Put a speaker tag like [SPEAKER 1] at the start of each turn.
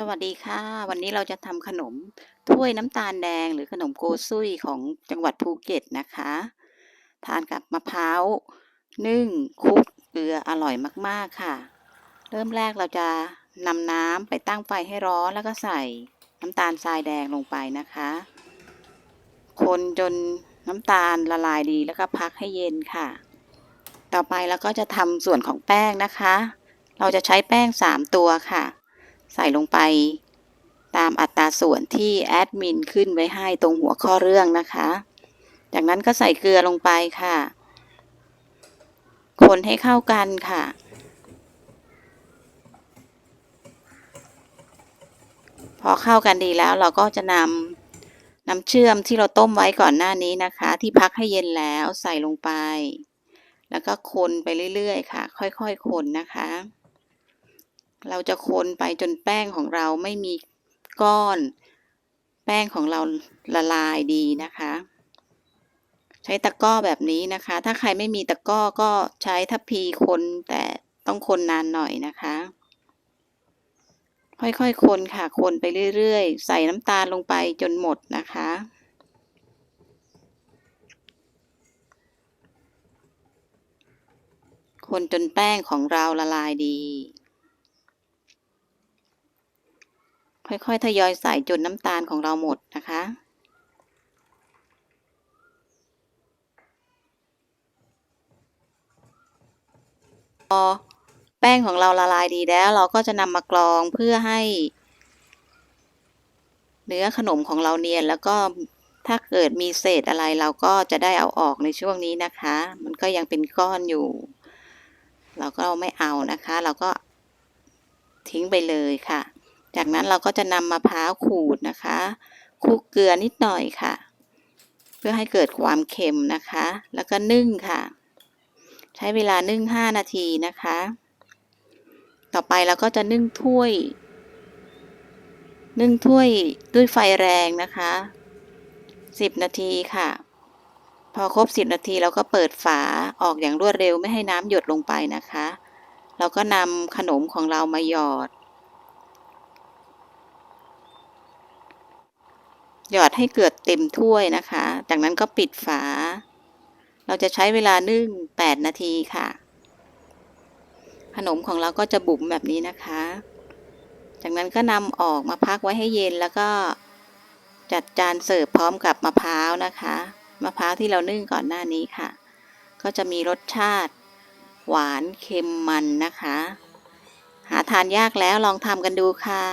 [SPEAKER 1] สวัสดีค่ะ วันนี้เราจะทำขนมถ้วยน้ำตาลแดงหรือขนมโกซุยของจังหวัดภูเก็ตนะคะ ทานกับมะพร้าวนึ่งคลุกเกลืออร่อยมากๆค่ะ เริ่มแรกเราจะนำน้ำไปตั้งไฟให้ร้อนแล้วก็ใส่น้ำตาลทรายแดงลงไปนะคะ คนจนน้ำตาลละลายดีแล้วก็พักให้เย็นค่ะ ต่อไปเราก็จะทำส่วนของแป้งนะคะ เราจะใช้แป้ง 3 ตัวค่ะ ใส่ลงไป ตามอัตราส่วนที่แอดมินขึ้นไว้ให้ตรงหัวข้อเรื่องนะคะ จากนั้นก็ใส่เกลือลงไปค่ะ คนให้เข้ากันค่ะ พอเข้ากันดีแล้วเราก็จะนำน้ำเชื่อมที่เราต้มไว้ก่อนหน้านี้นะคะ ที่พักให้เย็นแล้วใส่ลงไป แล้วก็คนไปเรื่อยๆค่ะ ค่อยๆคนนะคะ เราจะคนไปจนแป้งของเราไม่มีก้อน แป้งของเราละลายดีนะคะ ใช้ตะกร้อแบบนี้นะคะ ถ้าใครไม่มีตะกร้อก็ใช้ทัพพีคนแต่ต้องคนนานหน่อยนะคะ ค่อยๆคนค่ะ คนไปเรื่อยๆ ใส่น้ำตาลลงไปจนหมดนะคะคนจนแป้งของเราละลายดี ค่อยๆทยอยใส่จนน้ำตาลของเราหมดนะคะ พอแป้งของเราละลายดีแล้ว เราก็จะนำมากรองเพื่อให้ เนื้อขนมของเราเนียนแล้วก็ถ้าเกิดมีเศษอะไรเราก็จะได้เอาออกในช่วงนี้นะคะ มันก็ยังเป็นก้อนอยู่ เราก็ไม่เอานะคะ เราก็ทิ้งไปเลยค่ะ จากนั้นเราก็จะนำมะพร้าวขูดนะคะคลุกเกลือนิดหน่อยค่ะ เพื่อให้เกิดความเค็มนะคะ แล้วก็นึ่งค่ะ ใช้เวลานึ่ง 5 นาทีนะคะ ต่อไปเราก็จะนึ่งถ้วย นึ่งถ้วยด้วยไฟแรงนะคะ 10 นาทีค่ะ พอครบ 10 นาทีเราก็เปิดฝาออกอย่างรวดเร็วไม่ให้น้ำหยดลงไปนะคะ เราก็นำขนมของเรามาหยอด หยอดให้เกิดเต็มถ้วยนะคะ จากนั้นก็ปิดฝา เราจะใช้เวลานึ่ง 8 นาทีค่ะ ขนมของเราก็จะบุ๋มแบบนี้นะคะ จากนั้นก็นำออกมาพักไว้ให้เย็นแล้วก็จัดจานเสิร์ฟพร้อมกับมะพร้าวนะคะ มะพร้าวที่เรานึ่งก่อนหน้านี้ค่ะ ก็จะมีรสชาติ หวานเค็มมันนะคะ หาทานยากแล้วลองทำกันดูค่ะ